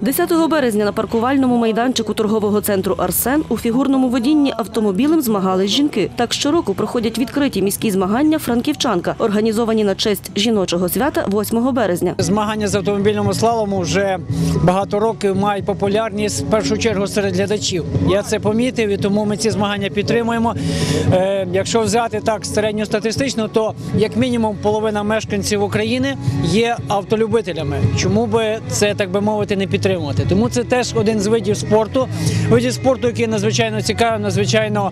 10 березня на паркувальному майданчику торгового центру Арсен у фігурному водінні автомобілем змагались жінки. Так щороку проходять відкриті міські змагання Франківчанка, організовані на честь жіночого свята 8 березня. Змагання з автомобільному слалому вже багато років мають популярність в першу чергу серед глядачів. Я це помітив, і тому ми ці змагання підтримуємо. Е, якщо взяти так середньостатистично, то як мінімум половина мешканців України є автолюбителями. Чому би це так би мовити не підтримувати? Тому це теж один з видів спорту, видів спорту, який надзвичайно цікавим, надзвичайно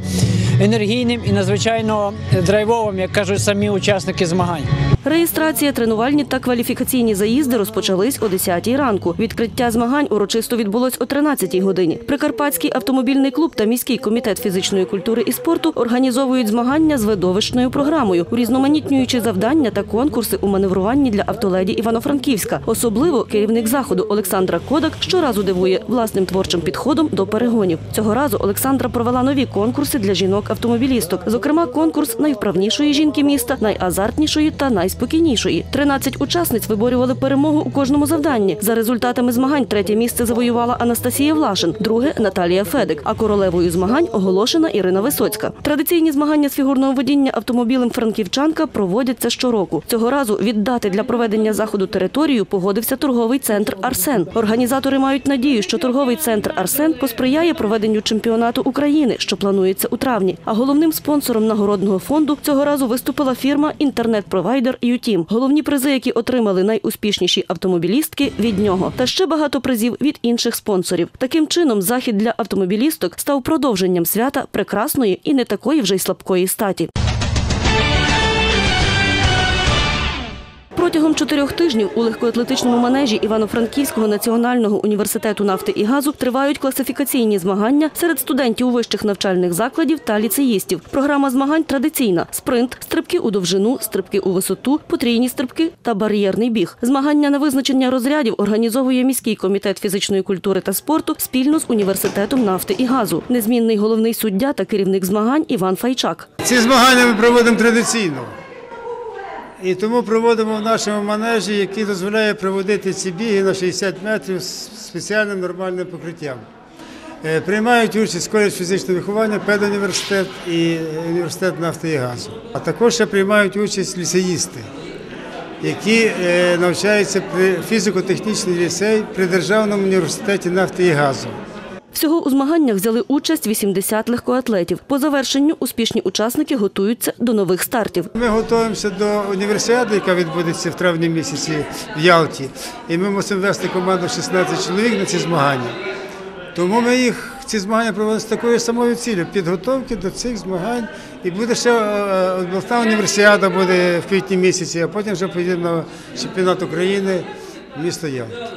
енергійним і надзвичайно драйвовим, як кажуть самі учасники змагань. Реєстрація, тренувальні та кваліфікаційні заїзди розпочались о 10 ранку. Відкриття змагань урочисто відбулось о 13 годині. Прикарпатський автомобільний клуб та міський комітет фізичної культури і спорту організовують змагання з видовищною програмою, урізноманітнюючи завдання та конкурси у маневруванні для автоледі Івано-Франківська. Особливо керівник заходу Олександра Кодак щоразу дивує власним творчим підходом до перегонів. Цього разу Олександра провела нові конкурси для жінок-автомобілісток. Зокрема, конкурс найвправнішої жінки міста, найазартнішої та найспокійнішої. 13 учасниць виборювали перемогу у кожному завданні. За результатами змагань третє місце завоювала Анастасія Влашин, друге Наталія Федик. А королевою змагань оголошена Ірина Висоцька. Традиційні змагання з фігурного водіння автомобілем Франківчанка проводяться щороку. Цього разу віддати для проведення заходу територію погодився торговий центр Арсен. Організатори мають надію, що торговий центр Арсен посприяє проведенню чемпіонату України, що планується у травні. А головним спонсором нагородного фонду цього разу виступила фірма інтернет-провайдер «Ютім». Головні призи, які отримали найуспішніші автомобілістки від нього, та ще багато призів від інших спонсорів. Таким чином, захід для автомобілісток став продовженням свята прекрасної і не такої вже й слабкої статі. Протягом чотирьох тижнів у легкоатлетичному манежі Івано-Франківського національного університету нафти і газу тривають класифікаційні змагання серед студентів вищих навчальних закладів та ліцеїстів. Програма змагань традиційна: спринт, стрибки у довжину, стрибки у висоту, потрійні стрибки та бар'єрний біг. Змагання на визначення розрядів організовує міський комітет фізичної культури та спорту спільно з університетом нафти і газу. Незмінний головний суддя та керівник змагань Іван Файчак. Ці змагання ми проводимо традиційно. І тому проводимо в нашому манежі, який дозволяє проводити ці біги на 60 метрів з спеціальним нормальним покриттям. Е, Приймають участь коледж фізичного виховання, педуніверситет і університет нафти і газу. А також ще приймають участь ліцеїсти, які е, навчаються при фізико-технічній ліцей при Державному університеті нафти і газу. Всього у змаганнях взяли участь 80 легкоатлетів. По завершенню успішні учасники готуються до нових стартів. Ми готуємося до універсіади, яка відбудеться в травні місяці в Ялті. І ми мусимо вести команду 16 чоловік на ці змагання. Тому ми їх ці змагання проводимо з такою самою цілею підготовки до цих змагань. І буде ще е, обласна універсіада буде в квітні місяці, а потім вже поїдемо на чемпіонат України в місто Ялта.